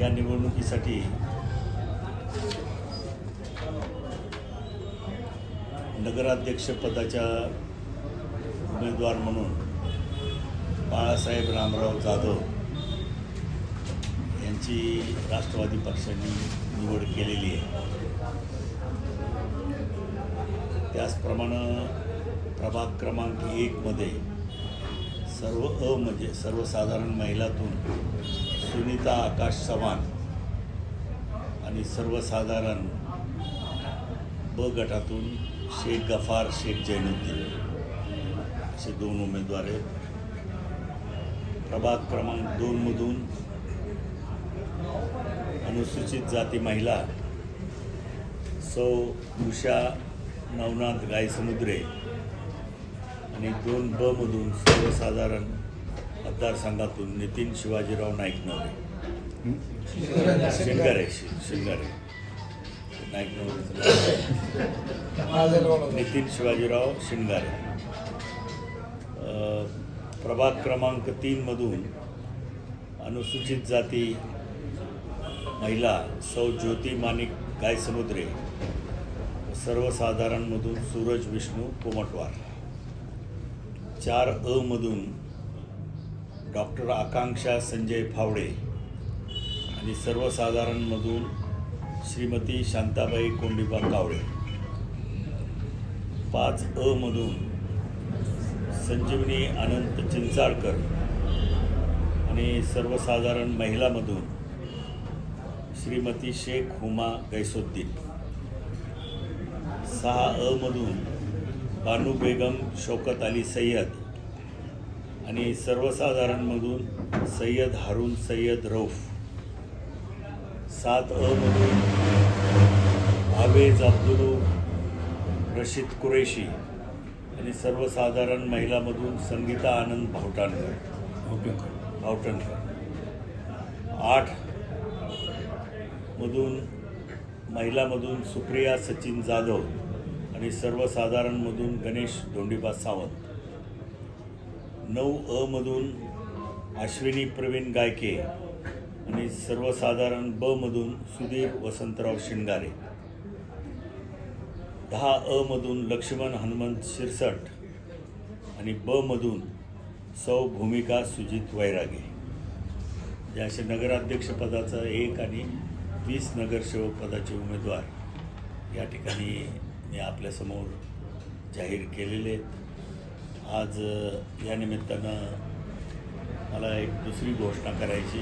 या निवडणुकीसाठी नगराध्यक्षपदाच्या उमेदवार म्हणून बाळासाहेब रामराव जाधव यांची राष्ट्रवादी पक्षाने निवड केलेली आहे. त्याचप्रमाणे प्रभाग क्रमांक एकमध्ये सर्व अ म्हणजे सर्वसाधारण महिलातून सुनीता आकाश चव्हाण आणि सर्वसाधारण ब गटातून शेख गफार शेख जैनुद्दीन असे दोन उमेदवार आहेत. प्रभाग क्रमांक दोनमधून अनुसूचित जाती महिला सौ उषा नवनाथ गायसमुद्रे आणि दोन ब मधून सर्वसाधारण मतदारसंघातून नितीन शिवाजीराव नाईक नवरे शिंगारे शिंगारे. नाईक नवरेचं नाव. नितीन शिवाजीराव शिंगारे. प्रभाग क्रमांक तीनमधून अनुसूचित जाती महिला सौ ज्योती माणिक गायसमुद्रे सर्वसाधारणमधून सूरज विष्णू कोमटवार. चार अ मधून डॉक्टर आकांक्षा संजय फावडे आणि सर्वसाधारणमधून श्रीमती शांताबाई कोंडीबा कावळे. पाच अ मधून संजीवनी अनंत चिंचाळकर आणि सर्वसाधारण महिलामधून श्रीमती शेख हुमा गैसुद्दीन. सहा अ मधून बानू बेगम शौकत अली सय्यद आणि सर्वसाधारणमधून सय्यद हारून सय्यद रौफ सात अ मधून आवेज अब्दुल रशीद कुरेशी आणि सर्वसाधारण महिलामधून संगीता आनंद भावटाणकर भावटणकर आठ मधून महिलामधून सुप्रिया सचिन जाधव आणि सर्वसाधारणमधून गणेश धोंडीबा सावंत. नऊ अ मधून अश्विनी प्रवीण गायके आणि सर्वसाधारण ब मधून सुधीर वसंतराव शिंगारे. दहा अ मधून लक्ष्मण हनुमंत शिरसट आणि ब मधून सौ भूमिका सुजित वैरागे. जे असे नगराध्यक्षपदाचा एक आणि वीस नगरसेवक पदाचे उमेदवार या ठिकाणी मी आपल्यासमोर जाहीर केलेले आहेत. आज या निमित्तानं मला एक दुसरी घोषणा करायची.